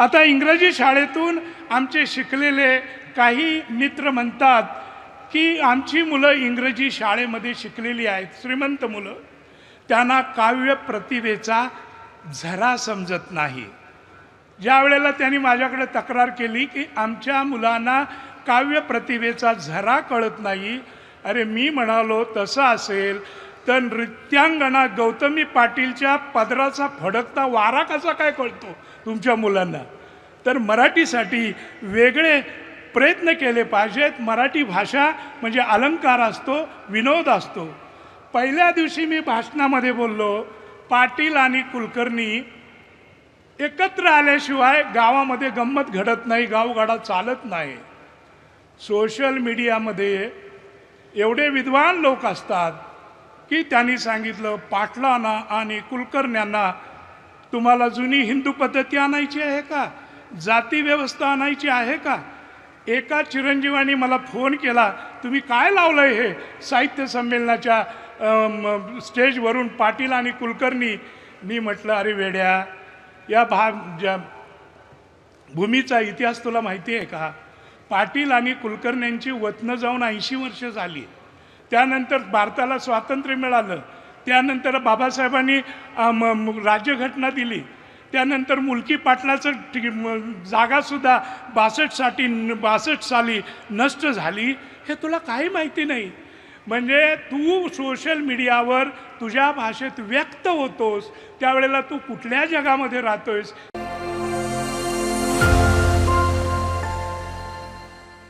आता इंग्रजी शाळेतून आमचे शिकलेले काही मित्र म्हणतात की आमची मुलं इंग्रजी शाळेमध्ये शिकलेली आहेत. श्रीमंत मुलं त्यांना काव्य प्रतिभेचा झरा समजत नाही. ज्या वेळेला त्यांनी माझ्याकडे तक्रार केली की आमच्या मुलांना काव्य प्रतिभेचा झरा कळत नाही अरे मी म्हणालो तसं असेल तर नृत्यांगणा गौतमी पाटीलच्या पदराचा फडकता वारा कसा काय कळतो तुमच्या मुलांना? तर मराठीसाठी वेगळे प्रयत्न केले पाहिजेत. मराठी भाषा म्हणजे अलंकार असतो विनोद असतो. पहिल्या दिवशी मी भाषणामध्ये बोललो पाटील आणि कुलकर्णी एकत्र आल्याशिवाय गावामध्ये गंमत घडत नाही गावगाडा चालत नाही. सोशल मीडियामध्ये एवढे विद्वान लोक असतात की त्यांनी सांगितलं पाटलांना आणि कुलकर्ण्यांना तुम्हाला जुनी हिंदू पद्धती आणायची आहे का? जाती व्यवस्था आणायची आहे का? एका चिरंजीवानी मला फोन केला तुम्ही काय लावलं हे? साहित्य संमेलनाच्या स्टेजवरून पाटील आणि कुलकर्णी. मी म्हटलं अरे वेड्या या भा ज्या भूमीचा इतिहास तुला माहिती आहे का? पाटील आणि कुलकर्ण्यांची वतनं जाऊन ऐंशी वर्ष झाली. त्यानंतर भारताला स्वातंत्र्य मिळालं. त्यानंतर बाबासाहेबांनी म- राज्यघटना दिली. त्यानंतर मुलकी पाटलाचं ठी- जागासुद्धा बासष्टसाठी बासष्ट साली नष्ट झाली. हे तुला काही माहिती नाही. म्हणजे तू सोशल मीडियावर तुझ्या भाषेत व्यक्त होतोस. त्यावेळेला तू कुठल्या जगामध्ये राहतोयस?